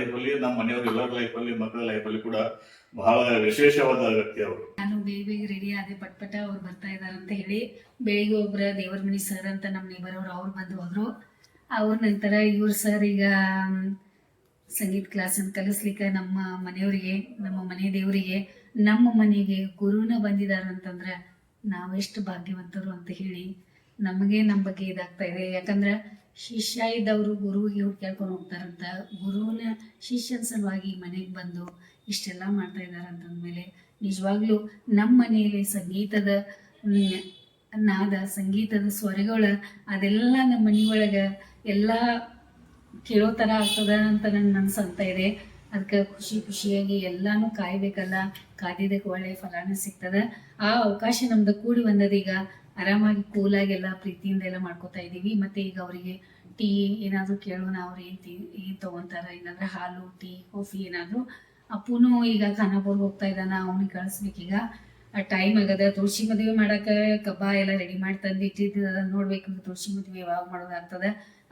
ಲೈಫಲ್ಲಿ ನಮ್ಮ ಮನೆಯವ್ರ ಎಲ್ಲರ ಅಲ್ಲಿ ಮಕ್ಕಳ ಲೈಫಲ್ಲಿ ಕೂಡ ಬಹಳ ವಿಶೇಷವಾದ ವ್ಯಕ್ತಿ ಅವರು. ನಾನು ಬೇಗ ಬೇಗ ರೆಡಿ ಆದೆ, ಪಟ್ ಪಟ ಅವ್ರು ಬರ್ತಾ ಇದಾರೆ ಅಂತ ಹೇಳಿ ಬೆಳಿಗ್ಗೆ ಒಬ್ರ ದೇವರ ಮನಿ ಸರ್ ಅಂತ ನಮ್ಮ ನೇಬರ್ ಅವ್ರು ಅವ್ರು ಬಂದು ಹೋದ್ರು. ಅವ್ರ ನಂತರ ಇವ್ರ ಸರ್ ಈಗ ಸಂಗೀತ ಕ್ಲಾಸ್ ಅನ್ನು ಕಲಿಸ್ಲಿಕ್ಕೆ ನಮ್ಮ ಮನೆಯವರಿಗೆ, ನಮ್ಮ ಮನೆ ದೇವರಿಗೆ, ನಮ್ಮ ಮನೆಗೆ ಗುರುನ ಬಂದಿದ್ದಾರೆ ಅಂತಂದ್ರೆ ನಾವೆಷ್ಟು ಭಾಗ್ಯವಂತರು ಅಂತ ಹೇಳಿ ನಮಗೆ ನಮ್ಮ ಬಗ್ಗೆ ಇದಾಗ್ತಾ ಇದೆ. ಯಾಕಂದ್ರೆ ಶಿಷ್ಯ ಇದ್ದವರು ಗುರುವಿಗೆ ಹೋಗಿ ಕೇಳ್ಕೊಂಡು ಹೋಗ್ತಾರಂತ. ಗುರುವಿನ ಶಿಷ್ಯನ ಸಲುವಾಗಿ ಮನೆಗೆ ಬಂದು ಇಷ್ಟೆಲ್ಲ ಮಾಡ್ತಾ ಇದ್ದಾರೆ ಅಂತಂದ್ಮೇಲೆ ನಿಜವಾಗ್ಲೂ ನಮ್ಮ ಮನೆಯಲ್ಲಿ ಸಂಗೀತದ ನಾದ, ಸಂಗೀತದ ಸ್ವರಗಳ ಅದೆಲ್ಲ ನಮ್ಮ ಮನೆಯೊಳಗೆ ಎಲ್ಲ ಕೇಳೋ ಥರ ಆಗ್ತದ ಅಂತ ನನ್ನ ಮನಸ್ಸು ಅಂತ ಇದೆ. ಅದಕ್ಕೆ ಖುಷಿ ಖುಷಿಯಾಗಿ ಎಲ್ಲಾನು ಕಾಯ್ಬೇಕಲ್ಲ, ಕಾದಿದ್ದಕ್ಕೆ ಒಳ್ಳೆ ಫಲಾನ ಸಿಗ್ತದ. ಆ ಅವಕಾಶ ನಮ್ದು ಕೂಡಿ ಬಂದದ ಈಗ ಆರಾಮಾಗಿ ಕೂಲಾಗಿ ಎಲ್ಲ ಪ್ರೀತಿಯಿಂದ ಎಲ್ಲ ಮಾಡ್ಕೋತಾ ಇದ್ದೀವಿ. ಮತ್ತೆ ಈಗ ಅವರಿಗೆ ಟೀ ಏನಾದರೂ ಕೇಳೋಣ, ಅವ್ರು ಏನು ತಿ ಏನು ತೊಗೊತಾರ? ಇಲ್ಲಾಂದ್ರೆ ಹಾಲು ಟೀ ಕಾಫಿ ಏನಾದರೂ. ಅಪ್ಪುನು ಈಗ ಖಾನಾಪುರ್ ಹೋಗ್ತಾ ಇದ್ದಾನ, ಅವನಿಗೆ ಕಳಿಸ್ಬೇಕೀಗ ಟೈಮ್ ಆಗದ, ತುಳಸಿ ಮದುವೆ ಮಾಡಾಕ ಕಬ್ಬ ಎಲ್ಲ ರೆಡಿ ಮಾಡಿ ತಂದು ಇಟ್ಟಿದ್ದ ನೋಡ್ಬೇಕು ತುಳಸಿ ಮದುವೆ ಯಾವಾಗ ಮಾಡೋದಾಗ್ತದ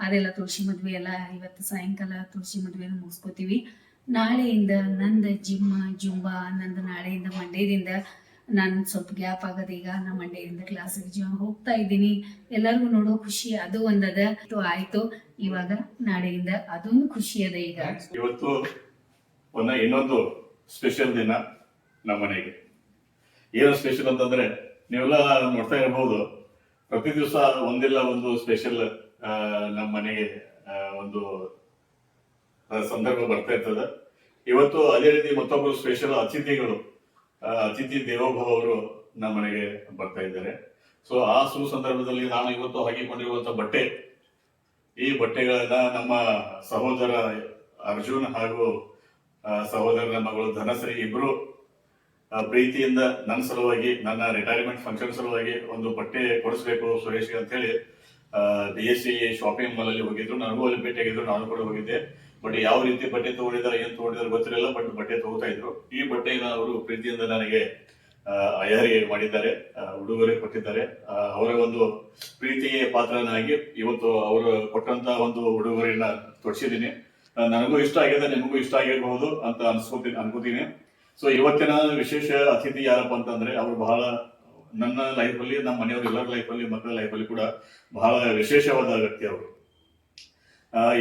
ಅದೆಲ್ಲ ತುಳಸಿ ಮದುವೆ ಎಲ್ಲ ಇವತ್ತು ಸಾಯಂಕಾಲ ತುಳಸಿ ಮದುವೆನ ಮುಗಿಸ್ಕೋತೀವಿ. ನಾಳೆಯಿಂದ ನಂದ ಜಿಮ್ಮ, ಜುಂಬಾ, ನಂದು ನಾಳೆಯಿಂದ ಮಂಡ್ಯದಿಂದ ನಾನು ಸ್ವಲ್ಪ ಗ್ಯಾಪ್ ಆಗದ ಈಗ ನಮ್ಮ ಮಂಡ್ಯದಿಂದ ಕ್ಲಾಸಿಗೆ ಜೀವನ ಹೋಗ್ತಾ ಇದ್ದೀನಿ. ಎಲ್ಲರಿಗೂ ನೋಡೋ ಖುಷಿ ಅದು ಒಂದದ. ಆಯ್ತು. ಇವಾಗ ನಾಳೆಯಿಂದ ಅದೊಂದು ಖುಷಿ ಅದ ಈಗ. ಇವತ್ತು ಒಂದ ಇನ್ನೊಂದು ಸ್ಪೆಷಲ್ ದಿನ ನಮ್ಮ ಮನೆಗೆ. ಏನು ಸ್ಪೆಷಲ್ ಅಂತಂದ್ರೆ, ನೀವೆಲ್ಲ ನೋಡ್ತಾ ಇರಬಹುದು ಪ್ರತಿ ದಿವಸ ಒಂದಿಲ್ಲ ಒಂದು ಸ್ಪೆಷಲ್ ನಮ್ಮ ಮನೆಗೆ ಒಂದು ಸಂದರ್ಭ ಬರ್ತಾ ಇರ್ತದೆ. ಇವತ್ತು ಅದೇ ರೀತಿ ಮತ್ತೊಬ್ಬರು ಸ್ಪೆಷಲ್ ಅತಿಥಿಗಳು ಅತಿಥಿ ದೇವೋಭವ ಅವರು ನಮ್ಮ ಮನೆಗೆ ಬರ್ತಾ ಇದ್ದಾರೆ. ಸೊ ಆ ಸುಸಂದರ್ಭದಲ್ಲಿ ನಾನು ಇವತ್ತು ಹಾಕಿಕೊಂಡಿರುವಂತಹ ಬಟ್ಟೆ, ಈ ಬಟ್ಟೆಗಳನ್ನ ನಮ್ಮ ಸಹೋದರ ಅರ್ಜುನ್ ಹಾಗೂ ಸಹೋದರನ ಮಗಳು ಧನಶ್ರೀ ಇಬ್ರು ಪ್ರೀತಿಯಿಂದ ನನ್ನ ಸಲುವಾಗಿ, ನನ್ನ ರಿಟೈರ್ಮೆಂಟ್ ಫಂಕ್ಷನ್ ಸಲುವಾಗಿ ಒಂದು ಬಟ್ಟೆ ಕೊಡಿಸ್ಬೇಕು ಸುರೇಶ್ಗೆ ಅಂತ ಹೇಳಿ D S C shopping mall ಅಲ್ಲಿ ಹೋಗಿದ್ರು. ನನಗೂ ಅಲ್ಲಿ ಭೇಟಿಯಾಗಿದ್ರು ನಾನು ಕೂಡ ಹೋಗಿದ್ದೆ. ಬಟ್ ಯಾವ ರೀತಿ ಬಟ್ಟೆ ತಗೊಂಡಿದ್ದಾರೆ, ಏನ್ ತಗೊಂಡಿದ್ದಾರೆ ಗೊತ್ತಿರಲಿಲ್ಲ ಬಟ್ ಬಟ್ಟೆ ತಗೋತಾ ಇದ್ರು. ಈ ಬಟ್ಟೆನ ಅವರು ಪ್ರೀತಿಯಿಂದ ನನಗೆ ಅಯಾರಿ ಮಾಡಿದ್ದಾರೆ ಉಡುಗೊರೆ ಕೊಟ್ಟಿದ್ದಾರೆ. ಅವರ ಒಂದು ಪ್ರೀತಿಗೆ ಪಾತ್ರನಾಗಿ ಇವತ್ತು ಅವರು ಕೊಟ್ಟಂತ ಒಂದು ಉಡುಗೊರೆಯನ್ನ ತೊಡಿಸಿದ್ದೀನಿ. ನನಗೂ ಇಷ್ಟ ಆಗಿದೆ, ನಿಮಗೂ ಇಷ್ಟ ಆಗಿರಬಹುದು ಅಂತ ಅನ್ಸ್ಕೋತೀನಿ ಅನ್ಕೋತೀನಿ. ಸೊ ಇವತ್ತಿನ ವಿಶೇಷ ಅತಿಥಿ ಯಾರಪ್ಪ ಅಂತಂದ್ರೆ, ಅವರು ಬಹಳ ನನ್ನ ಲೈಫಲ್ಲಿ ನಮ್ಮ ಮನೆಯವ್ರ ಎಲ್ಲರ ಲೈಫಲ್ಲಿ ಮಕ್ಕಳ ಲೈಫಲ್ಲಿ ಕೂಡ ಬಹಳ ವಿಶೇಷವಾದ ವ್ಯಕ್ತಿ ಅವರು.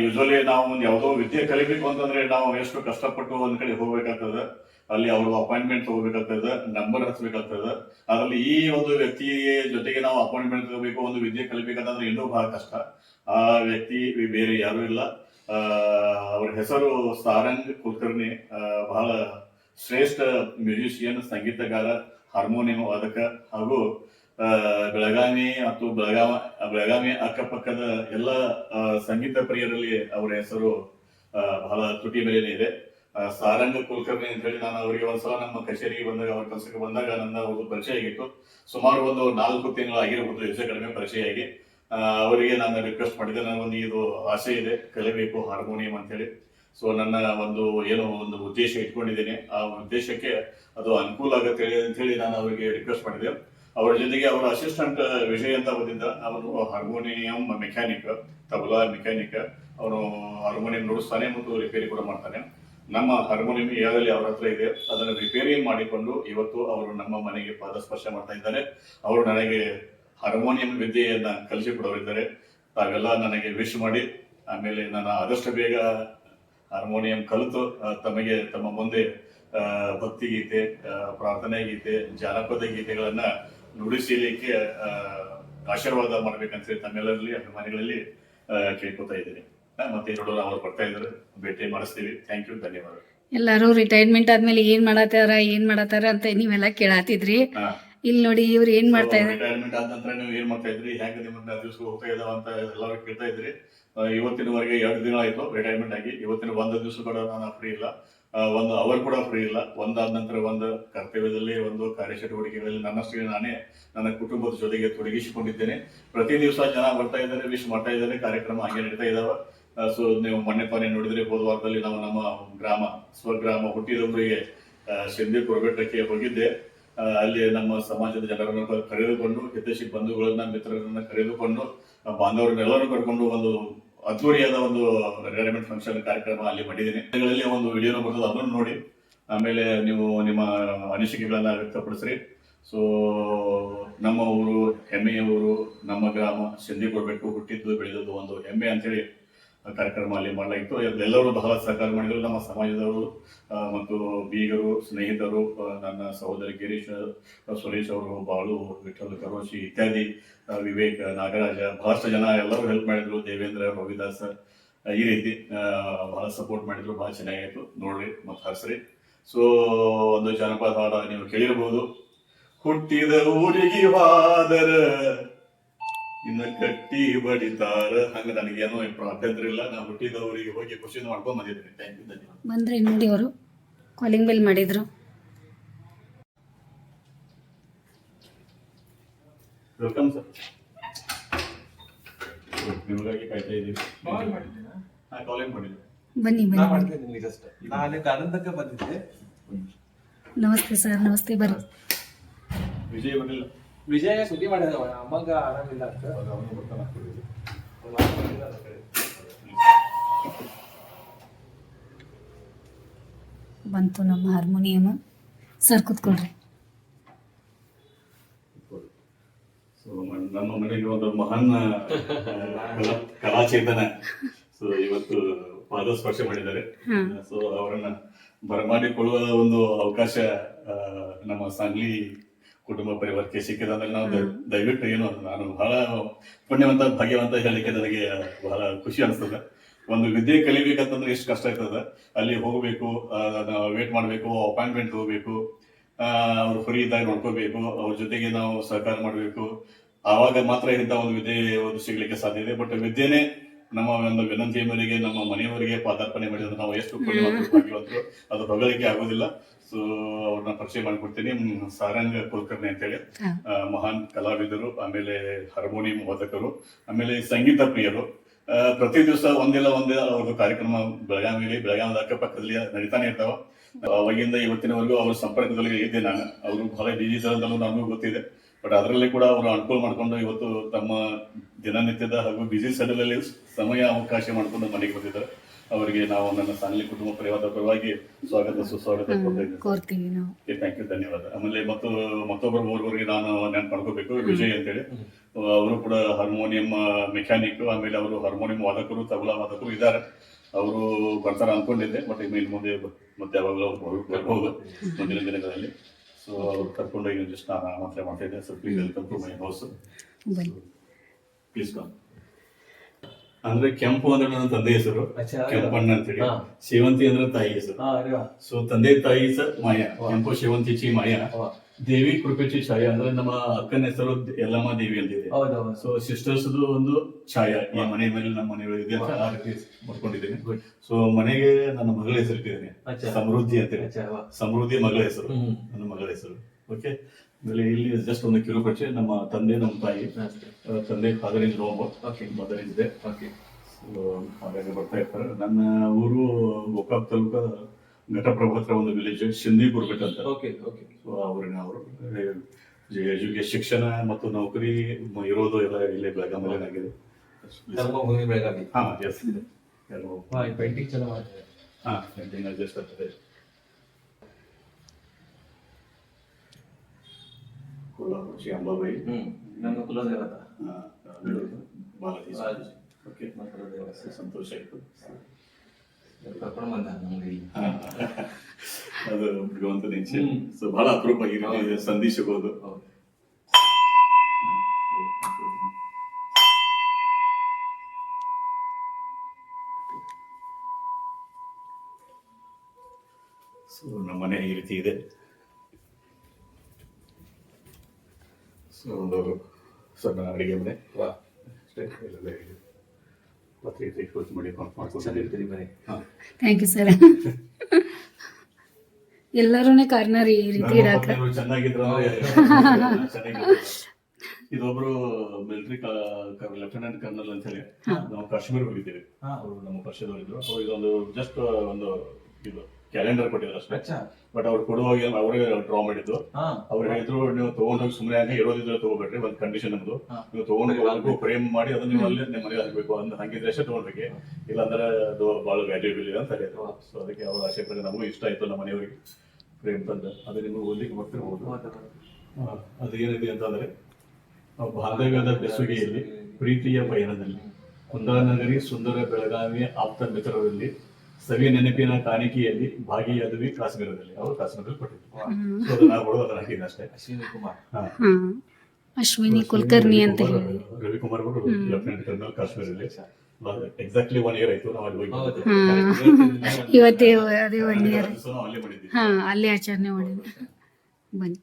ಯೂಶಲಿ ನಾವು ಒಂದು ಯಾವುದೋ ವಿದ್ಯೆ ಕಲಿಬೇಕು ಅಂತಂದ್ರೆ ನಾವು ಎಷ್ಟು ಕಷ್ಟಪಟ್ಟು ಒಂದ್ ಕಡೆ ಹೋಗ್ಬೇಕಾಗ್ತದೆ. ಅಲ್ಲಿ ಅವ್ರ ಅಪಾಯಿಂಟ್ಮೆಂಟ್ ತಗೋಬೇಕಾಗ್ತದೆ ನಂಬರ್ ಹಚ್ಚಬೇಕಾಗ್ತದೆ ಅದರಲ್ಲಿ ಈ ಒಂದು ವ್ಯಕ್ತಿ ಜೊತೆಗೆ ನಾವು ಅಪಾಯಿಂಟ್ಮೆಂಟ್ ತಗೋಬೇಕು, ಒಂದು ವಿದ್ಯೆ ಕಲಿಬೇಕಂತಂದ್ರೆ ಇನ್ನೂ ಬಹಳ ಕಷ್ಟ. ಆ ವ್ಯಕ್ತಿ ಬೇರೆ ಯಾರು ಇಲ್ಲ. ಅವ್ರ ಹೆಸರು ಸಾರಂಗ್ ಕುಲಕರ್ಣಿ. ಬಹಳ ಶ್ರೇಷ್ಠ ಮ್ಯೂಸಿಷಿಯನ್ ಸಂಗೀತಗಾರ ಹಾರ್ಮೋನಿಯಂ ವಾದಕ. ಹಾಗೂ ಬೆಳಗಾವಿ ಮತ್ತು ಬೆಳಗಾವ ಬೆಳಗಾವಿ ಅಕ್ಕಪಕ್ಕದ ಎಲ್ಲ ಸಂಗೀತ ಪ್ರಿಯರಲ್ಲಿ ಅವರ ಹೆಸರು ಬಹಳ ತುಟಿ ಮೇಲೇನೆ ಇದೆ. ಸಾರಂಗ ಕುಲಕರ್ಣಿ ಅಂತ ಹೇಳಿ ನಾನು ಅವರಿಗೆ ಒಂದ್ಸಲ ನಮ್ಮ ಕಚೇರಿಗೆ ಬಂದಾಗ, ಅವ್ರ ಕೆಲಸಕ್ಕೆ ಬಂದಾಗ ನನ್ನ ಒಂದು ಪರಿಚಯ ಆಗಿತ್ತು. ಸುಮಾರು ಒಂದು ನಾಲ್ಕು ತಿಂಗಳು ಆಗಿರಬಹುದು ಹೆಚ್ಚು ಕಡಿಮೆ ಪರಿಚಯ ಆಗಿ. ಅವರಿಗೆ ನಾನು ರಿಕ್ವೆಸ್ಟ್ ಮಾಡಿದೆ ನನಗೊಂದು ಇದು ಆಸೆ ಇದೆ, ಕಲಿಬೇಕು ಹಾರ್ಮೋನಿಯಂ ಅಂತ ಹೇಳಿ ಸೊ ನನ್ನ ಒಂದು ಏನು ಒಂದು ಉದ್ದೇಶ ಇಟ್ಕೊಂಡಿದ್ದೇನೆ. ಆ ಉದ್ದೇಶಕ್ಕೆ ಅದು ಅನುಕೂಲ ಆಗುತ್ತೆ ಅಂತ ಹೇಳಿ ನಾನು ಅವರಿಗೆ ರಿಕ್ವೆಸ್ಟ್ ಮಾಡಿದೆ. ಅವರ ಜೊತೆಗೆ ಅವರ ಅಸಿಸ್ಟೆಂಟ್ ವಿಜಯ್ ಅಂತ ಬಂದಿದ್ದ. ಅವನು ಹಾರ್ಮೋನಿಯಂ ಮೆಕ್ಯಾನಿಕ್ ತಬಲಾ ಮೆಕ್ಯಾನಿಕ್ ಅವನು ಹಾರ್ಮೋನಿಯಂ ನುಡಿಸ್ತಾನೆ ಮತ್ತು ರಿಪೇರಿ ಕೂಡ ಮಾಡ್ತಾನೆ. ನಮ್ಮ ಹಾರ್ಮೋನಿಯಂ ಈಗಾಗಲೇ ಅವರ ಹತ್ರ ಇದೆ, ಅದನ್ನು ರಿಪೇರಿ ಮಾಡಿಕೊಂಡು ಇವತ್ತು ಅವರು ನಮ್ಮ ಮನೆಗೆ ಪಾದಸ್ಪರ್ಶ ಮಾಡ್ತಾ ಇದ್ದಾರೆ. ಅವರು ನನಗೆ ಹಾರ್ಮೋನಿಯಂ ವಿದ್ಯೆಯನ್ನ ಕಲಿಸಿಕೊಡೋರಿದ್ದಾರೆ. ತಾವೆಲ್ಲ ನನಗೆ ವಿಶ್ ಮಾಡಿ, ಆಮೇಲೆ ನಾನು ಆದಷ್ಟು ಬೇಗ ಹಾರ್ಮೋನಿಯಂ ಕಲಿತು ತಮಗೆ ತಮ್ಮ ಮುಂದೆ ಭಕ್ತಿ ಗೀತೆ ಪ್ರಾರ್ಥನೆ ಗೀತೆ, ಜಾನಪದ ಗೀತೆಗಳನ್ನ ನುಡಿಸಲಿಕ್ಕೆ ಆಶೀರ್ವಾದ ಮಾಡ್ಬೇಕಂತ ಹೇಳಿ ತಮ್ಮೆಲ್ಲರಲ್ಲಿ ಅಭಿಮಾನಿಗಳಲ್ಲಿ ಕೇಳ್ಕೊತಾ ಇದ್ದೀನಿ. ಮತ್ತೆ ನೋಡೋಣ ಅವ್ರು ಬರ್ತಾ ಇದ್ದಾರೆ. ಭೇಟಿ ಮಾಡಿಸ್ತೀವಿ. ಥ್ಯಾಂಕ್ ಯು ಧನ್ಯವಾದ ಎಲ್ಲರೂ ರಿಟೈರ್ಮೆಂಟ್ ಆದ್ಮೇಲೆ ಏನ್ ಮಾಡತ್ತಾರ ಏನ್ ಮಾಡತ್ತಾರ ಅಂತ ನೀವೆಲ್ಲ ಕೇಳಾತಿದ್ರಿ. ಇಲ್ಲಿ ನೋಡಿ ಇವ್ರು ಏನ್ ಮಾಡ್ತಾ ಇದ್ದಾರೆ. ರಿಟೈರ್ಮೆಂಟ್ ಆದ ನಂತರ ನೀವು ಏನ್ ಮಾಡ್ತಾ ಇದ್ರಿ? ಹೆಂಗ್ ನಿಮ್ಮ ದಿವಸ ಹೋಗ್ತಾ ಇದಾವ ಅಂತ ಎಲ್ಲರೂ ಕೇಳ್ತಾ ಇದ್ರಿ. ಇವತ್ತಿನವರೆಗೆ ಎರಡು ದಿನ ಆಯ್ತು ರಿಟೈರ್ಮೆಂಟ್ ಆಗಿ. ಇವತ್ತಿನ ಒಂದು ದಿವಸ ಕೂಡ ನಾನು ಫ್ರೀ ಇಲ್ಲ. ಒಂದು ಅವರ್ ಕೂಡ ಫ್ರೀ ಇಲ್ಲ. ಒಂದಾದ ನಂತರ ಒಂದು ಕರ್ತವ್ಯದಲ್ಲಿ, ಒಂದು ಕಾರ್ಯಚಟುವಟಿಕೆಗಳಲ್ಲಿ ನನ್ನಷ್ಟಿಗೆ ನಾನೇ ನನ್ನ ಕುಟುಂಬದ ಜೊತೆಗೆ ತೊಡಗಿಸಿಕೊಂಡಿದ್ದೇನೆ. ಪ್ರತಿ ದಿವಸ ಜನ ಬರ್ತಾ ಇದ್ದಾರೆ ವಿಶ್ ಮಾಡ್ತಾ ಇದ್ದಾರೆ, ಕಾರ್ಯಕ್ರಮ ಹಾಗೆ ನಡೀತಾ ಇದಾವೆ. ಸೊ ನೀವು ಮೊನ್ನೆ ಪಾನೆ ನೋಡಿದ್ರೆ ಹೋದ ವಾರದಲ್ಲಿ ನಾವು ನಮ್ಮ ಗ್ರಾಮ, ಸ್ವಗ್ರಾಮ ಹುಟ್ಟಿದವರಿಗೆ ಸಿಂಧಿ ಕೊರಬೆಟ್ಟಕ್ಕೆ ಹೋಗಿದ್ದೆ. ಅಲ್ಲಿ ನಮ್ಮ ಸಮಾಜದ ಜನರನ್ನು ಕರೆದುಕೊಂಡು, ಹಿತೈಷಿ ಬಂಧುಗಳನ್ನ, ಮಿತ್ರರನ್ನ ಕರೆದುಕೊಂಡು ಬಾಂಧವರನ್ನೆಲ್ಲರೂ ಕರ್ಕೊಂಡು ಒಂದು ಅದ್ದೂರಿಯಾದ ಒಂದು ರಿಟೈರ್ಮೆಂಟ್ ಫಂಕ್ಷನ್ ಕಾರ್ಯಕ್ರಮ ಅಲ್ಲಿ ಮಾಡಿದ್ದೀನಿ. ಒಂದು ವಿಡಿಯೋನ ಬರ್ತದೆ ಅದನ್ನು ನೋಡಿ. ಆಮೇಲೆ ನೀವು ನಿಮ್ಮ ಅನಿಸಿಕೆಗಳನ್ನ ವ್ಯಕ್ತಪಡಿಸ್ರಿ. ಸೊ ನಮ್ಮ ಊರು, ಹೆಮ್ಮೆಯ ಊರು, ನಮ್ಮ ಗ್ರಾಮ, ಸಿಂಧಿ ಕೊಡಬೇಕು, ಹುಟ್ಟಿದ್ದು, ಬೆಳೆದದ್ದು ಒಂದು ಹೆಮ್ಮೆ ಅಂತೇಳಿ ಕಾರ್ಯಕ್ರಮ ಅಲ್ಲಿ ಮಾಡಲಾಗಿತ್ತು. ಎಲ್ಲರೂ ಬಹಳ ಸಹಕಾರ ಮಾಡಿದರು. ನಮ್ಮ ಸಮಾಜದವರು ಮತ್ತು ಬೀಗರು, ಸ್ನೇಹಿತರು ನನ್ನ ಸಹೋದರಿ ಗಿರೀಶ್ ಸುರೇಶ್ ಅವರು ಬಾಳು ವಿಠಲ್, ಕರೋಶಿ ಇತ್ಯಾದಿ ವಿವೇಕ್, ನಾಗರಾಜ, ಬಹಳಷ್ಟು ಜನ ಎಲ್ಲರೂ ಹೆಲ್ಪ್ ಮಾಡಿದ್ರು. ದೇವೇಂದ್ರ, ರವಿದಾಸ್ ಈ ರೀತಿ ಬಹಳ ಸಪೋರ್ಟ್ ಮಾಡಿದ್ರು. ಬಹಳ ಚೆನ್ನಾಗಿತ್ತು. ನೋಡ್ರಿ, ಮತ್ತು ಹರ್ಸ್ರಿ. ಸೊ ಒಂದು ಜನಪದ ಹಾಡ ನೀವು ಕೇಳಿರಬಹುದು ಹುಟ್ಟಿದ ಊರಿಗೆ ಹೋದರ ಇನ್ನ ಕಟ್ಟಿ ಬಡಿತಾರ. ಹಂಗ ನನಗೇನೋ ಅಭ್ಯಂತರ ಇಲ್ಲ ನಾ ಹುಟ್ಟಿದ ಊರಿಗೆ ಹೋಗಿ ಖುಷಿ ಮಾಡ್ಕೊಂಡ್ ಬಂದಿದ್ದೀನಿ. ಥ್ಯಾಂಕ್ ಯು ಧನ್ಯವಾದ. ಬಂದ್ರೆ ನೋಡಿ ಅವರು ಕಾಲಿಂಗ್ ಬೆಲ್ ಮಾಡಿದ್ರು. ವೆಲ್ಕಮ್ ಸರ್ ನಿಮಗಾಗಿ ಕಾಯ್ತಾ ಇದ್ದೀವಿ ಕಾಲ್ ಮಾಡಿದ್ದೀರಾ? ಹಾ ಕಾಲಿಂಗ್ ಮಾಡಿದ್ದೆ ಬನ್ನಿ ನಾ ಬನ್ನಿ. ಮಾಡ್ತೀನಿ ನಿಮಗೆ ಜಸ್ಟ್ ನಾ ಅಲ್ಲಿ ಗಾರ್ಡನ್ ಬಂದಿದ್ದೆ. ನಮಸ್ತೆ ಸರ್ ನಮಸ್ತೆ ಬರ್ರಿ. ವಿಜಯ್ ಬರಲಿಲ್ಲ ವಿಜಯ ಸುದ್ದಿ ಮಾಡಿದ ಅಮ್ಮಗ ಆರಾಮಿಲ್ಲ ಅಂತ? ಅವನು ಬರ್ತಾನ ಬಂತು ನಮ್ಮ ಹಾರ್ಮೋನಿಯಂ ಸರ್ ಕೂತ್ಕೊಳ್ರಿ. ಸೊ ನಮ್ಮ ಮನೆಗೆ ಒಂದು ಮಹಾನ್ ಕಲಾ- ಕಲಾಚೇತನ. ಸೊ ಇವತ್ತು ಪಾದ ಸ್ಪರ್ಶ ಮಾಡಿದ್ದಾರೆ. ಸೊ ಅವರನ್ನ ಬರಮಾಡಿಕೊಳ್ಳುವ ಒಂದು ಅವಕಾಶ ನಮ್ಮ ಸಾಂಗ್ಲಿ ಕುಟುಂಬ ಪರಿವಾರಕ್ಕೆ ಸಿಕ್ಕಿದ ಅಂದ್ರೆ ನಾವು ದಯವಿಟ್ಟು ಏನು ನಾನು ಬಹಳ ಪುಣ್ಯವಂತ ಭಾಗ್ಯವಂತ ಹೇಳಲಿಕ್ಕೆ ನನಗೆ ಬಹಳ ಖುಷಿ ಅನಿಸ್ತದೆ. ಒಂದು ವಿದ್ಯೆ ಕಲಿಬೇಕಂತಂದ್ರೆ ಎಷ್ಟು ಕಷ್ಟ ಆಗ್ತದೆ ಅಲ್ಲಿ ಹೋಗಬೇಕು ನಾವು ವೇಟ್ ಮಾಡಬೇಕು ಅಪಾಯಿಂಟ್ಮೆಂಟ್ ಹೋಗಬೇಕು ಅವ್ರು ಫ್ರೀ ಇದ್ದಾಗ ನೋಡ್ಕೋಬೇಕು ಅವ್ರ ಜೊತೆಗೆ ನಾವು ಸಹಕಾರ ಮಾಡಬೇಕು. ಆವಾಗ ಮಾತ್ರ ಇಂಥ ಒಂದು ವಿದ್ಯೆ ಒಂದು ಸಿಗ್ಲಿಕ್ಕೆ ಸಾಧ್ಯ ಇದೆ. ಬಟ್ ವಿದ್ಯೆನೇ ನಮ್ಮ ಒಂದು ವಿನಂತಿಯ ಮೇರೆಗೆ ನಮ್ಮ ಮನೆಯವರಿಗೆ ಪಾದಾರ್ಪಣೆ ಮಾಡಿದ್ರೆ ನಾವು ಎಷ್ಟು ಭಾಗ್ಯವಂತರು ಅದು ಹೊಗಳಿಕೆ ಆಗೋದಿಲ್ಲ. ಸೊ ಅವ್ರನ್ನ ಪರಿಚಯ ಮಾಡಿಕೊಡ್ತೀನಿ. ಸಾರಂಗ ಕುಲಕರ್ಣಿ ಅಂತೇಳಿ. ಹೇಳಿ ಮಹಾನ್ ಕಲಾವಿದರು ಆಮೇಲೆ ಹಾರ್ಮೋನಿಯಂ ವಾದಕರು ಆಮೇಲೆ ಸಂಗೀತ ಪ್ರಿಯರು. ಪ್ರತಿ ದಿವಸ ಒಂದಿಲ್ಲ ಒಂದೇ ಅವ್ರದ್ದು ಕಾರ್ಯಕ್ರಮ ಬೆಳಗಾವಿಲಿ ಬೆಳಗಾವಿ ಅಕ್ಕಪಕ್ಕದಲ್ಲಿ ನಡೀತಾನೆ ಇರ್ತಾವ. ಅವಾಗಿಂದ ಇವತ್ತಿನವರೆಗೂ ಅವ್ರ ಸಂಪರ್ಕದಲ್ಲಿ ಇದ್ದೆ ನಾನು. ಅವರು ಬಹಳ ಬಿಜಿ ಅಂತಲೂ ನನಗೂ ಗೊತ್ತಿದೆ. ಬಟ್ ಅದರಲ್ಲಿ ಕೂಡ ಅವರು ಅನುಕೂಲ ಮಾಡ್ಕೊಂಡು ಇವತ್ತು ತಮ್ಮ ದಿನನಿತ್ಯದ ಹಾಗೂ ಬಿಸಿ ಸಡಲಲ್ಲಿ ಸಮಯ ಅವಕಾಶ ಮಾಡ್ಕೊಂಡು ಮನೆಗೆ ಬಂದಿದ್ದಾರೆ. ಅವರಿಗೆ ನಾವು ನನ್ನ ಸಾಂಗ್ಲಿ ಕುಟುಂಬ ಪರಿವಾರದ ಪರವಾಗಿ ಸ್ವಾಗತ ಸುಸ್ವಾಗತ ಕೋರ್ತೀವಿ ಥ್ಯಾಂಕ್ ಯು ಧನ್ಯವಾದ. ಆಮೇಲೆ ಮತ್ತು ಮತ್ತೊಬ್ಬರು ಮೂರ್ವರಿಗೆ ನಾನು ನೆನಪು ಮಾಡ್ಕೋಬೇಕು ವಿಜಯ್ ಅಂತೇಳಿ. ಅವರು ಕೂಡ ಹಾರ್ಮೋನಿಯಂ ಮೆಕ್ಯಾನಿಕ್ ಆಮೇಲೆ ಅವರು ಹಾರ್ಮೋನಿಯಂ ವಾದಕರು ತಬಲಾ ವಾದಕರು ಇದ್ದಾರೆ. ಅವರು ಬರ್ತಾರ ಅನ್ಕೊಂಡಿದ್ದೆ ಬಟ್ ಇನ್ನು ಮುಂದೆ ಮತ್ತೆ ಯಾವಾಗಲೂ ಅವ್ರು ಬರ್- ಬರ್ಬೋದು ಮುಂದಿನ ದಿನಗಳಲ್ಲಿ. ಸೊ ಅವ್ರು ಕರ್ಕೊಂಡೋಗಿ ಜಸ್ಟ್ ನಾನು ಮಾಡ್ತಾ ಇದ್ದೆ so please welcome to my house please come ಅಂದ್ರೆ ಕೆಂಪು ಅಂದ್ರೆ ನನ್ನ ತಂದೆ ಹೆಸರು. ಕೆಂಪಣ್ಣ ಅಂತೇಳಿ. ಹಾ. ಸೇವಂತಿ ಅಂದ್ರೆ ತಾಯಿ ಹೆಸರು. ಸೊ ತಂದೆ ತಾಯಿ ಸರ್ ಮಾಯಾ. ಕೆಂಪು ಸೇವಂತಿಚಿ ಮಾಯಾ. ಮಾಯ ದೇವಿ ಕೃಪೆಚಿ ಛಾಯ ಅಂದ್ರೆ ನಮ್ಮ ಅಕ್ಕನ ಹೆಸರು ಯಲ್ಲಮ್ಮ ದೇವಿ ಅಂತಿದೆ. ಸೊ ಸಿಸ್ಟರ್ಸ್ ಒಂದು ಛಾಯ. ಈ ಮನೆ ಮೇಲೆ ನಮ್ಮ ಮನೆ ಇದೆ ಆ ರೀತಿ ಮಾಡ್ಕೊಂಡಿದ್ದೇನೆ. ಸೊ ಮನೆಗೆ ನನ್ನ ಮಗಳ ಹೆಸರು ಇಟ್ಟಿದ್ದೇನೆ. ಸಮೃದ್ಧಿ ಅಂತೇಳಿ. ಸಮೃದ್ಧಿ ಮಗಳ ಹೆಸರು. ನನ್ನ ಮಗಳ ಹೆಸರು. ಓಕೆ? ಆಮೇಲೆ ಇಲ್ಲಿ ಜಸ್ಟ್ ಒಂದು ಕಿರು ಪರಿಚಯ ನಮ್ಮ ತಂದೆ ನಮ್ಮ ತಾಯಿ. ತಂದೆ father is Rome okay mother is they okay ಹಾಗಾಗಿ ಬರ್ತಾ ಇರ್ತಾರೆ. ನನ್ನ ಊರು ಗೋಕಾಕ್ ತಾಲೂಕ ಘಟಪ್ರಭಾ ಹತ್ರ ಒಂದು ವಿಲೇಜ್ ಸಿಂಧಿ ಬೆಟ್ಟ ಅಂತ. ಓಕೆ ಓಕೆ ಸೊ ಅವರು ಶಿಕ್ಷಣ ಮತ್ತು ನೌಕರಿ ಇರೋದು ಎಲ್ಲ ಇಲ್ಲೇ ಬೆಳಗಾಮಲ್ಲಿ ಆಗಿದೆ ಬೆಳಗಾವಿ. ಹಾ ಎಸ್ ಇದೆ ಪೇಂಟಿಂಗ್ ಚಲೋ ಹಾಂ ಪೇಂಟಿಂಗ್ ಅಡ್ಜಸ್ಟ್ ಆಗ್ತದೆ. ಶ್ರೀ ಅಂಬಾಬಾಯಿ ನನ್ನ ಕುಲದೇವತ ಹಾ, ಬೆಳೂರು, ಬಾಲಾಜಿ ಬಾಲಾಜಿ. ಓಕೆ ನಮ್ಮ ಕುಲದೇವತ ಸಂತೋಷ ಆಯ್ತು ಕರ್ಕೊಂಡು ಬಂದ ನಮ್ಗೆ ಇಲ್ಲಿ. ಹಾ. ಅದು ಭಗವಂತನ ಇಚ್ಛೆ ಹ್ಮ್. ಸೊ ಬಹಳ ಅಪರೂಪ ಈ ರೀತಿ ಹೌದು. ಸಂಧಿ ಸಿಗೋದು ಹೌದು. ಸೊ ನಮ್ಮ ಮನೆ ಈ ರೀತಿ ಇದೆ ಒಂದು ಸಣ್ಣ ಅಡಿಗೆ ಮನೆ ಥ್ಯಾಂಕ್ ಯು ಸರ್ ಎಲ್ಲರೂ ಕಾರಣ ರೀ ಈ ರೀತಿ ಇರಾಕ ಇದೊಬ್ರು ಮಿಲಿಟರಿ ಲೆಫ್ಟಿನೆಂಟ್ ಕರ್ನಲ್ ಅಂತ ಹೇಳಿ ನಾವು ಕಾಶ್ಮೀರ್ ಹೋಗಿದ್ದೀವಿ. ಹಾ ಅವರು ನಮ್ಮ ಪಕ್ಷದವರಿದ್ರು ಸೊ ಇದೊಂದು ಜಸ್ಟ್ ಒಂದು ಇದು. ಕ್ಯಾಲೆಂಡರ್ ಕೊಟ್ಟಿದ್ರು ಅಷ್ಟೇ. ಅಚ್ಚಾ. ಬಟ್ ಅವ್ರು ಕೊಡುವಾಗ ಅವರೇ ಡ್ರಾ ಮಾಡಿದ್ದು. ಹಾ. ಅವ್ರು ಹೇಳಿದ್ರು ನೀವು ತಗೊಂಡೋಗಿ ಸುಮ್ಮನೆ ಹಂಗೆ ಇರೋದಿದ್ರೆ ತಗೋಬೇಡ್ರಿ ಒಂದು ಕಂಡೀಷನ್ ನಮ್ದು. ನೀವು ತಗೊಂಡೋಗಿ ಹೋಗ್ಬೇಕು ಫ್ರೇಮ್ ಮಾಡಿ ಅದನ್ನ ನೀವು ಅಲ್ಲೇ ನಿಮ್ಮ ಮನೆಗೆ ಹಾಕ್ಬೇಕು. ಅಂತ ಹಂಗಿದ್ರೆ ಅಷ್ಟೇ ತಗೊಳ್ಬೇಕು. ಇಲ್ಲಾಂದ್ರೆ ಅದು ಬಹಳ ವ್ಯಾಲ್ಯೂಬಲ್ ಇದೆ ಅಂತ ಹೇಳಿದ್ರು. ಸೊ ಅದಕ್ಕೆ ಅವ್ರ ಆಸೆ ಪ್ರಕಾರ ನಮಗೂ ಇಷ್ಟ ಆಯ್ತು ನಮ್ಮ ಮನೆಯವರಿಗೆ ಫ್ರೇಮ್ ತಂದು. ಅದು ನಿಮಗೆ ಓದ್ಲಿಕ್ಕೆ ಬರ್ತಿರ್ಬೋದು. ಅದು ಏನಿದೆ ಅಂತಂದ್ರೆ ಬಾಂಧವ್ಯದ ಬೆಸುಗೆಯಲ್ಲಿ ಪ್ರೀತಿಯ ಪಯಣದಲ್ಲಿ ಕುಂದಾನಗರಿ ಸುಂದರ ಬೆಳಗಾವಿಯ ಆಪ್ತ ಮಿತ್ರರಲ್ಲಿ ಸವಿ ನೆನಪಿನ ಕಾಣಿಕೆಯಲ್ಲಿ ಭಾಗಿಯಾದವಿ ಕಾಶ್ಮೀರದಲ್ಲಿ. ಅವರು ಕಾಶ್ಮೀರದಲ್ಲಿ ಕೊಟ್ಟಿದ್ರು. ನಾವು ಕೊಡೋದು ಅದನ್ನ ಅಷ್ಟೇ. ಅಶ್ವಿನಿ ಕುಮಾರ್. ಅಶ್ವಿನಿ ಕುಲಕರ್ಣಿ ಅಂತ ಹೇಳಿ. ರವಿಕುಮಾರ್ ಅವರು ಲೆಫ್ಟಿನೆಂಟ್ ಕರ್ನಲ್ ಕಾಶ್ಮೀರಲ್ಲಿ ಎಕ್ಸಾಕ್ಟ್ಲಿ ಒನ್ ಇಯರ್ ಆಯ್ತು. ನಾವು ಅಲ್ಲಿ ಹೋಗಿ ಇವತ್ತೇ ಅದೇ ಒನ್ ಇಯರ್ ಹಾಂ ಅಲ್ಲೇ ಆಚರಣೆ ಮಾಡಿದ್ವಿ ಬನ್ನಿ.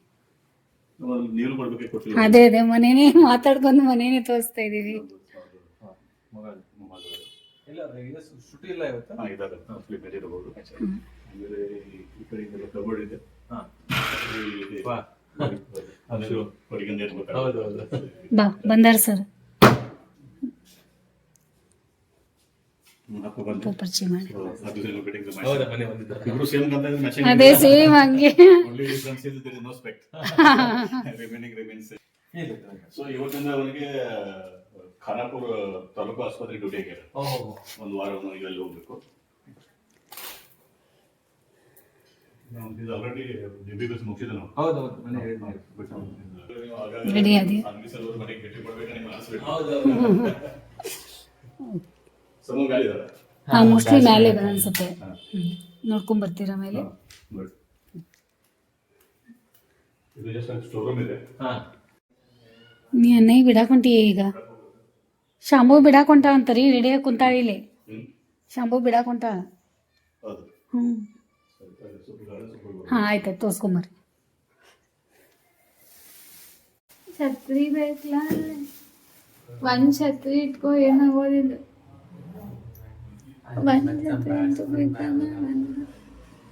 ನೀರು ಕೊಡ್ಬೇಕು ಕೊಟ್ಟಿಲ್ಲ. ಅದೇ ಅದೇ ಮನೇನೇ ಮಾತಾಡ್ಕೊಂಡು ಮನೇನೆ ತೋರಿಸ್ತಾ ಇದೀವಿ ಇಲ್ಲ ಶುಟಿ ಇಲ್ಲ ಇವತ್ತು ಹಾ, ಫ್ಲಿಪ್ ಇರಬಹುದು. ಆಮೇಲೆ ಈ ಕಡೆ ಇದೆಲ್ಲ ಕಬೋರ್ಡ್ ಇದೆ. ಹಾ. ಅದು. ಹೌದು, ಹೌದು. ಬಾ ಬಂದಾರ ಸರ್ ಅದು ಸೇಮ್ ಹಂಗೆ. ಸೊ ಇವತ್ತಿಂದ ಅವನಿಗೆ ಖಾನಾಪುರ ತಾಲೂಕು ಆಸ್ಪತ್ರೆ ಡ್ಯೂಟಿ ಆಗ್ಯಾರ ಓಹೋ ಒಂದು ವಾರ ಅಲ್ಲಿ ಹೋಗ್ಬೇಕು. ಆಲ್ರೆಡಿ ಡಿ ಬಿ ಬಿಸ್ ಮುಗಿಸಿದ ನಾವು. ಹೌದು ಹೌದು ಮನೆ ಹೇಳಿದ್ವಿ Ready ಆದಿ. ಮನೆಗೆ ಭೇಟಿ ಕೊಡ್ಬೇಕು ನಿಮ್ಮ ಆಸೆ. ಹೌದು ಸಮೂಹ ಗಾಳಿ ಇದಾರ? ಹಾ ಮೋಸ್ಟ್ಲಿ ಮೇಲೆ ಇದೆ ಅನ್ಸುತ್ತೆ. ನೋಡ್ಕೊಂಡು ಬರ್ತೀರಾ ಮೇಲೆ? ಇದು ಜಸ್ಟ್ ಸ್ಟೋರ್ ರೂಮ್ ಇದೆ. ಹಾ. ನೀ ಅನ್ನೈ ಈಗ? ಶಾಂಭು ಬಿಡಾಕೊಂಟ ಅಂತರಿ ರೆಡಿಯಾಗಿ ಕುಂತಾಳಿ ಇಲ್ಲಿ. ಶಾಂಭು ಬಿಡಾಕೊಂಟ ಹೌದು. ಹ್ಞೂ. ಹಾಂ ಆಯ್ತು ತೋರ್ಸ್ಕೊಂಬರ್ರಿ. ಛತ್ರಿ ಬೇಕಲ್ಲ ಒಂದ್ ಛತ್ರಿ ಇಟ್ಕೋ ಏನಾಗೋದಿಲ್ಲ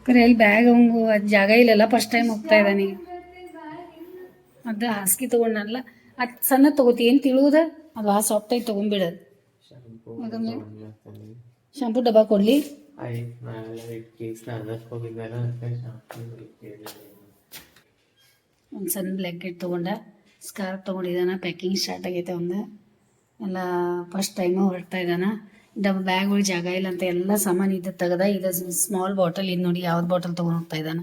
ಕರೆ ಅಲ್ಲಿ ಬ್ಯಾಗ್ ಅವಂಗು ಅದು ಜಾಗ ಇಲ್ಲಲ್ಲ ಫಸ್ಟ್ ಟೈಮ್ ಹೋಗ್ತಾ ಇದ್ದಾನೆ ಅದು ಹಾಸಿಗೆ ತೊಗೊಂಡಲ್ಲ ಅದು ಸಣ್ಣ ತಗೋತಿ ಏನು ತಿಳುವುದ ಅದು ಆ ಸಾಫ್ಟ್ ಆಗಿ ತೊಗೊಂಬಿಡೋದು ಶಾಂಪು ಡಬ್ಬ ಕೊಡ್ಲಿ. ಒಂದು ಸಣ್ಣ ಬ್ಲ್ಯಾಂಕೆಟ್ ತೊಗೊಂಡ ಸ್ಕಾರ್ಫ್ ತೊಗೊಂಡಿದ್ದಾನ ಪ್ಯಾಕಿಂಗ್ ಸ್ಟಾರ್ಟ್ ಆಗೈತೆ ಒಂದು ಎಲ್ಲ ಫಸ್ಟ್ ಟೈಮು ಹೊರಡ್ತಾ ಇದ್ದಾನ ಡಬ್ ಬ್ಯಾಗ್ ಒಳಗೆ ಜಾಗ ಇಲ್ಲ ಅಂತ ಎಲ್ಲ ಸಾಮಾನು ಇದ್ದ ತೆಗ್ದ ಇದು ಸ್ಮಾಲ್ ಬಾಟಲ್ ಇದು ನೋಡಿ ಯಾವ್ದು ಬಾಟಲ್ ತೊಗೊಂಡು ಹೋಗ್ತಾ ಇದ್ದಾನ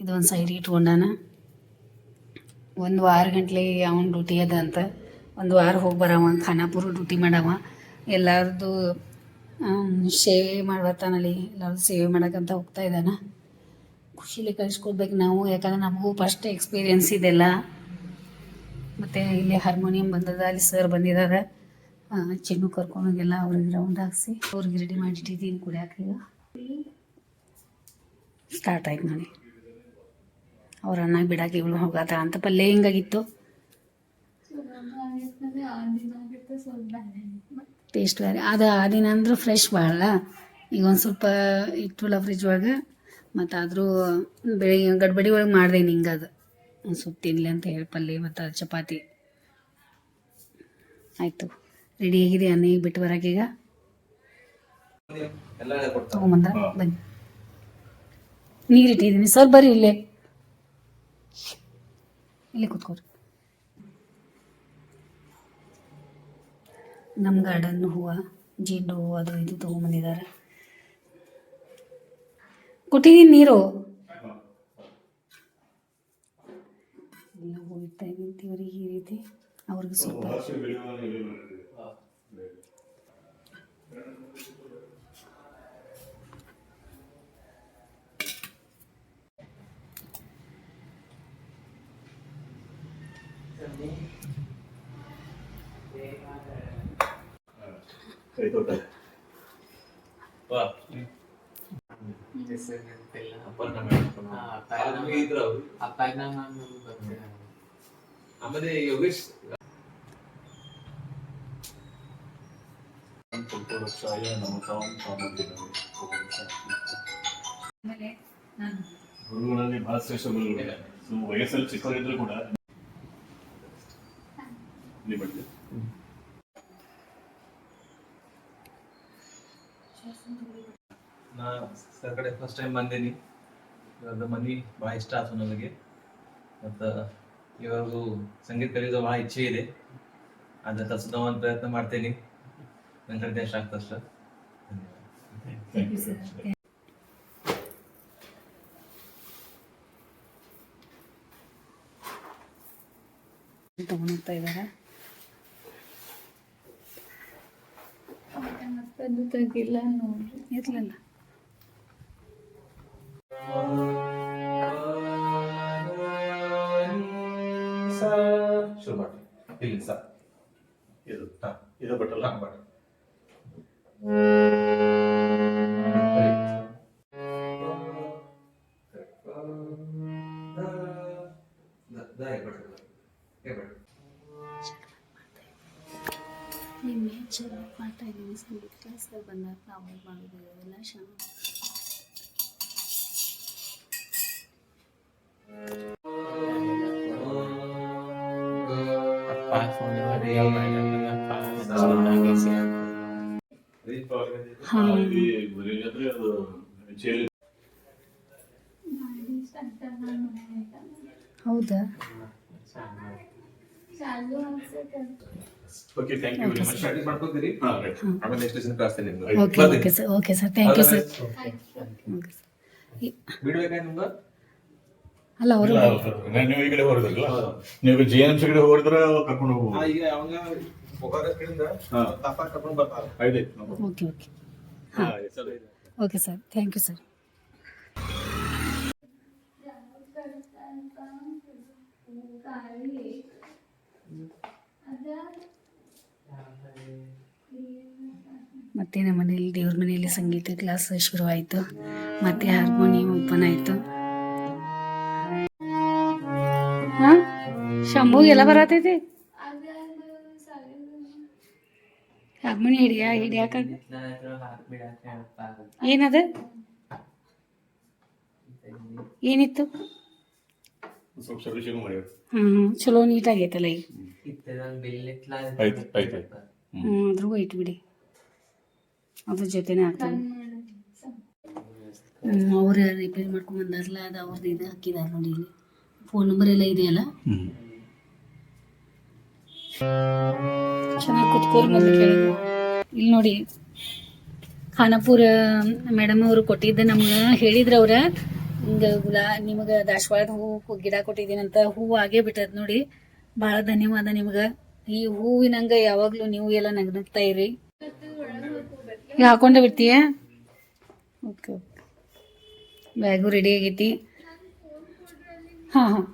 ಇದು ಒಂದು ಸೈಡ್ ಇಟ್ಕೊಂಡಾನ. ಒಂದು ವಾರ ಗಂಟ್ಲೆ ಅವನ ಡ್ಯೂಟಿ ಅದ ಅಂತ. ಒಂದು ವಾರ ಹೋಗಿ ಬರವ, ಖಾನಾಪುರ ಡ್ಯೂಟಿ ಮಾಡವ. ಎಲ್ಲರದು ಸೇವೆ ಮಾಡ್ಬರ್ತಾನಲ್ಲಿ ಎಲ್ಲರದು ಸೇವೆ ಮಾಡಕ್ಕಂತ ಹೋಗ್ತಾ ಇದ್ದಾನ ಖುಷಿಲಿ ಕಳಿಸ್ಕೊಡ್ಬೇಕು ನಾವು, ಯಾಕಂದ್ರೆ ನಮಗೂ ಫಸ್ಟ್ ಎಕ್ಸ್ಪೀರಿಯನ್ಸ್ ಇದೆಲ್ಲ. ಮತ್ತು ಇಲ್ಲಿ ಹಾರ್ಮೋನಿಯಂ ಬಂದದ, ಅಲ್ಲಿ ಸರ್ ಬಂದಿದ್ದಾರೆ ಚೆನ್ನು ಕರ್ಕೊಂಡೋಗೆಲ್ಲ ಅವ್ರಿಗೆ ರೌಂಡ್ ಹಾಕ್ಸಿ, ಅವ್ರಿಗೆ ರೆಡಿ ಮಾಡಿಟ್ಟಿದ್ದೀನಿ ಕುಡಿಯಾಕ ಈಗ ಸ್ಟಾರ್ಟ್ ಆಯ್ತು ನೋಡಿ ಅವ್ರ ಅಣ್ಣ ಬಿಡಾಕಿ ಇವಳು ಹೋಗತ್ತ ಅಂತ ಪಲ್ಯ ಹಿಂಗಾಗಿತ್ತು ಸ್ವಲ್ಪ ಆಗಿರ್ತದೆ ಆ ದಿನ ಆಗಿರ್ತದೆ ಸ್ವಲ್ಪ ಬ್ಯಾರೆ ಟೇಸ್ಟ್ ಬೇರೆ. ಅದು ಆ ದಿನ ಅಂದ್ರೆ ಫ್ರೆಶ್ ಭಾಳ ಈಗ ಒಂದು ಸ್ವಲ್ಪ ಇಟ್ಟುಲ್ಲ ಫ್ರಿಜ್ ಒಳಗೆ ಮತ್ತು ಆದರೂ ಬೆಳಿಗ್ಗೆ ಗಡ್ಬಡಿ ಒಳಗೆ ಮಾಡಿದೆ ಹಿಂಗೆ ಅದು. ಒಂದು ಸ್ವಲ್ಪ ತಿನ್ನಲಿ ಅಂತ ಹೇಳಿ ಪಲ್ಯ ಮತ್ತು ಚಪಾತಿ. ಆಯಿತು. ರೆಡಿ ಆಗಿದೆ ಅನ್ನ ಈಗ ಬಿಟ್ಟು ಬರೋಕೆ ಈಗ? ಕೊಡ್ತಾರೆ ತೊಗೊಂಬಂದ ಬನ್ನಿ. ನೀರು ಇಟ್ಟಿದ್ದೀನಿ ಸರ್ ಬರ್ರಿ ಇಲ್ಲೇ. ಇಲ್ಲೇ ಕೂತ್ಕೋರಿ. ನಮ್ಮ ಗಾರ್ಡನ್ ಹೂವು, ಜೀಂಡು ಹೂವು, ಅದು ಇದು ತೊಗೊಂಬಂದಿದ್ದಾರೆ. ಕೊಟ್ಟಿದ್ದೀನಿ ನೀರು? ಹೋಗ್ತಾ ಇದ್ದೀನಿ ಈ ರೀತಿ. ಅವ್ರಿಗೆ ಸ್ವಲ್ಪ ಭಾಷೆ ಬೆಳೆಯುವಾಗ ಇಲ್ಲಿ ಬರ್ತದೆ. ಕೈ ತೋಟ ವಾ ಅಪ್ಪನ ನಮಗೆ ಇದ್ರು ಅವರು. ಆಮೇಲೆ ಯೋಗೇಶ್ ಗುರುಗಳಲ್ಲಿ ಬಹಳ ಶ್ರೇಷ್ಠ ಗುರುಗಳು. ಸೊ ವಯಸ್ಸಲ್ಲಿ ಚಿಕ್ಕವರಿದ್ರು ಕೂಡ ಇಲ್ಲಿ ಬನ್ನಿ. ನಾ ಸರ್ ಕಡೆ ಫಸ್ಟ್ ಟೈಮ್ ಬಂದೇನಿ. ಇವ್ರದ್ದು ಮನಿ ಭಾಳ ಇಷ್ಟ ಆಯ್ತು ನನಗೆ ಮತ್ತು ಇವ್ರದ್ದು ಸಂಗೀತ ಕಲಿಯೋದು ಭಾಳ ಇಚ್ಛೆ ಇದೆ. ಅದನ್ನ ತರ್ಸಿದವ ಒಂದು ಪ್ರಯತ್ನ ಮಾಡ್ತೇನೆ. ನನ್ನ ಕಡೆ ಎಷ್ಟು ಆಗ್ತಷ್ಟು ಸರ್ ಥ್ಯಾಂಕ್ ಯು ಸರ್ ತಗೊಂಡ್ತಾ ಇದ್ದಾರೆ ಮತ್ತದು ತೆಗಿಲ್ಲ ನೋಡ್ರಿ. ಇರ್ಲಿಲ್ಲ. ಇದು ಬಟ್ಟಲ್ಲ ಹೌದಾ? Okay thank you very much ಮಾಡ್ಕೋತೀರಿ? ಹಾ ರೈಟ್ ಆಮೇಲೆ ನೆಕ್ಸ್ಟ್ ಲೆಸನ್ ಕಳಿಸ್ತೇನೆ ನಿಮ್ಗೆ. Okay okay sir okay sir thank you sir ಬಿಡ್ಬೇಕಾ ನಿಮ್ಗೆ ಅಲ್ಲ ಅವರು ನೀವು ಈ ಕಡೆ ಹೊರದ್ರಲ್ಲ ನೀವು ಜಿ ಎಂ ಸಿ ಕಡೆ ಕರ್ಕೊಂಡು ಹೋಗ್ಬೋದು. ಈಗ ಅವಂಗ ಹೋಗಾರ ಕಡೆಯಿಂದ ಹಾ. ತಾಪ ಕರ್ಕೊಂಡು ಬರ್ತಾರೆ. Okay okay okay sir thank you sir ಮತ್ತೆ ನಮ್ಮ ಮನೇಲಿ ದೇವ್ರ ಮನೆಯಲ್ಲಿ ಸಂಗೀತ ಕ್ಲಾಸ್ ಶುರುವಾಯಿತು. ಮತ್ತೆ ಹಾರ್ಮೋನಿಯಂ ಓಪನ್ ಆಯಿತು. ಹಾಂ? ಶಂಭುಗೆಲ್ಲ ಬರತೈತಿ? ಹಾರ್ಮೋನಿ ಹಿಡಿಯ ಹಿಡಿಯಾಕ ಏನದ? ಏನಿತ್ತು? ಸ್ವಲ್ಪ ಸರ್ವಿಸಿಂಗ್ ಮಾಡಿ ಹ್ಮ್ ಚಲೋ ನೀಟಾಗೈತಲ್ಲ ಈಗ? ಆಯ್ತು ಐತೆ ಹ್ಮ್. ಅದ್ರೂ ಅದ್ರಿಗೂ ಇಟ್ಬಿಡಿ ಅದ್ರ ಜೊತೆನೇ ಆಗ್ತದೆ ಅವ್ರು ರಿಪೇರ್ ಮಾಡ್ಕೊಂಡ್ ಬಂದಾರಲ್ಲ ಅದು ಅವ್ರದ್ದು ಇದು ಹಾಕಿದಾರ ನೋಡಿ ಇಲ್ಲಿ. ಫೋನ್ ನಂಬರ್ ಎಲ್ಲ ಇದೆಯಲ್ಲ? ಚೆನ್ನಾಗಿ ಕುತ್ಕೋರಿ ಬಂದು ಕೇಳಿದ್ರು. ಇಲ್ಲಿ ನೋಡಿ ಖಾನಾಪುರ ಮೇಡಮ್ ಅವರು ಕೊಟ್ಟಿದ್ದ ನಮ್ಗ ಹೇಳಿದ್ರು ಅವ್ರ. ಹಿಂಗೆ ಗುಲಾ ನಿಮಗೆ ದಾಸವಾಳದ ಹೂವು ಗಿಡ ಕೊಟ್ಟಿದ್ದೀನಂತ ಹೂವು ಆಗೇ ಬಿಟ್ಟದ ನೋಡಿ. ಭಾಳ ಧನ್ಯವಾದ ನಿಮ್ಗೆ. ಈ ಹೂವಿನಂಗೆ ಯಾವಾಗಲೂ ನೀವು ಎಲ್ಲ ನಗ್ನಗ್ತಾ ಇರಿ. ಹಾಕೊಂಡೆ ಬಿಡ್ತೀಯ? Okay okay. ಬ್ಯಾಗು ರೆಡಿ ಆಗೈತಿ. ಹಾಂ ಹಾಂ.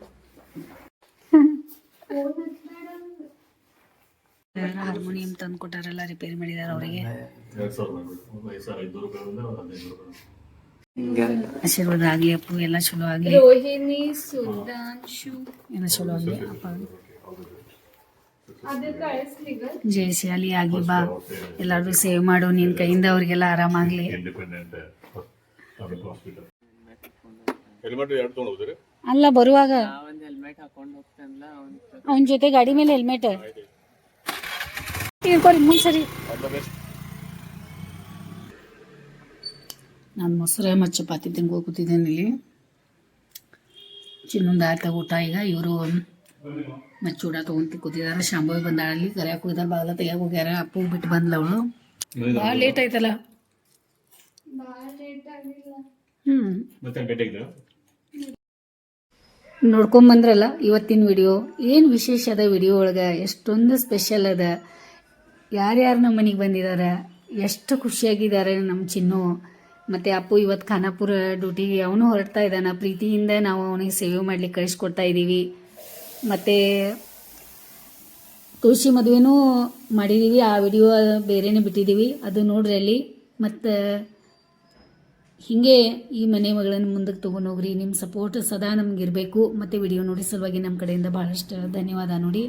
ಹಾರ್ಮೋನಿಯಂ ತಂದು ಕೊಟ್ಟಾರಲ್ಲ ರಿಪೇರಿ ಮಾಡಿದಾರ ಅವರಿಗೆ. ಆಶೀರ್ವಾದ ಆಗಲಿ ಅಪ್ಪು ಎಲ್ಲ ಚಲೋ ಆಗಲಿ. ರೋಹಿಣಿ ಸುಧಾಂಶು. ಎಲ್ಲ ಚಲೋ ಆಗಲಿ ಅಪ್ಪ. ಜಯಶಾಲಿ ಆಗಿ ಬಾ. ಎಲ್ಲಾರ್ದು ಸೇವ್ ಮಾಡು ನಿನ್ನ ಕೈಯಿಂದ ಅವ್ರಿಗೆಲ್ಲ ಆರಾಮಾಗ್ಲಿ. ಅಲ್ಲ ಬರುವಾಗ. ಅವನ ಜೊತೆ ಗಾಡಿ ಮೇಲೆ ಹೆಲ್ಮೆಟ್ ಇರ್ಕೊರಿ ಮುಂದೆ ಸರಿ. ನಾನು ಮೊಸರು ಮತ್ತು ಚಪಾತಿ ತಿನ್ಕೋ ಕೂತಿದ್ದೇನೆ ಇಲ್ಲಿ ಚಿನ್ನೊಂದು ಆಯ್ತ ಊಟ? ಈಗ ಇವರು ಮತ್ತು ಚೂಡ ತೊಗೊಂಡು ಕೂತಿದ್ದಾರೆ ಶಾಂಭವಿ ಬಂದಾಳ ಅಲ್ಲಿ. ಕರ್ಯಾಕ ಹೋಗಿದಾರೆ ಬಾಗಲ ತೆಗಿಯಾಕ ಹೋಗ್ಯಾರ. ಅಪ್ಪು ಬಿಟ್ಟು ಬಂದ್ಲ ಅವಳು. ಭಾಳ ಲೇಟ್ ಆಯ್ತಲ್ಲ? ನೋಡ್ಕೊಂಬಂದ್ರಲ್ಲ ಇವತ್ತಿನ ವಿಡಿಯೋ. ಏನು ವಿಶೇಷ ಅದ ವಿಡಿಯೋ ಒಳಗೆ? ಎಷ್ಟೊಂದು ಸ್ಪೆಷಲ್ ಅದ. ಯಾರ್ಯಾರು ನಮ್ಮ ಮನೆಗೆ ಬಂದಿದ್ದಾರೆ ಎಷ್ಟು ಖುಷಿಯಾಗಿದ್ದಾರೆ ನಮ್ಮ ಚಿನ್ನು. ಮತ್ತು ಅಪ್ಪು ಇವತ್ತು ಖಾನಾಪುರ ಡ್ಯೂಟಿಗೆ ಅವನು ಹೊರಡ್ತಾ ಇದ್ದಾನೆ. ಪ್ರೀತಿಯಿಂದ ನಾವು ಅವನಿಗೆ ಸೇವೆ ಮಾಡ್ಲಿಕ್ಕೆ ಕಳಿಸ್ಕೊಡ್ತಾ ಇದ್ದೀವಿ ಮತ್ತು ತುಳಸಿ ಮದುವೆನೂ ಮಾಡಿದ್ದೀವಿ ಆ ವಿಡಿಯೋ ಬೇರೆನೇ ಬಿಟ್ಟಿದ್ದೀವಿ ಅದು ನೋಡ್ರಿ ಅಲ್ಲಿ. ಮತ್ತು ಹೀಗೆ ಈ ಮನೆ ಮಗಳನ್ನು ಮುಂದಕ್ಕೆ ತೊಗೊಂಡು ಹೋಗ್ರಿ. ನಿಮ್ಮ ಸಪೋರ್ಟ್ ಸದಾ ನಮ್ಗೆ ಇರಬೇಕು. ಮತ್ತು ವಿಡಿಯೋ ನೋಡಿ ಸಲುವಾಗಿ ನಮ್ಮ ಕಡೆಯಿಂದ ಭಾಳಷ್ಟು ಧನ್ಯವಾದ ನೋಡಿ.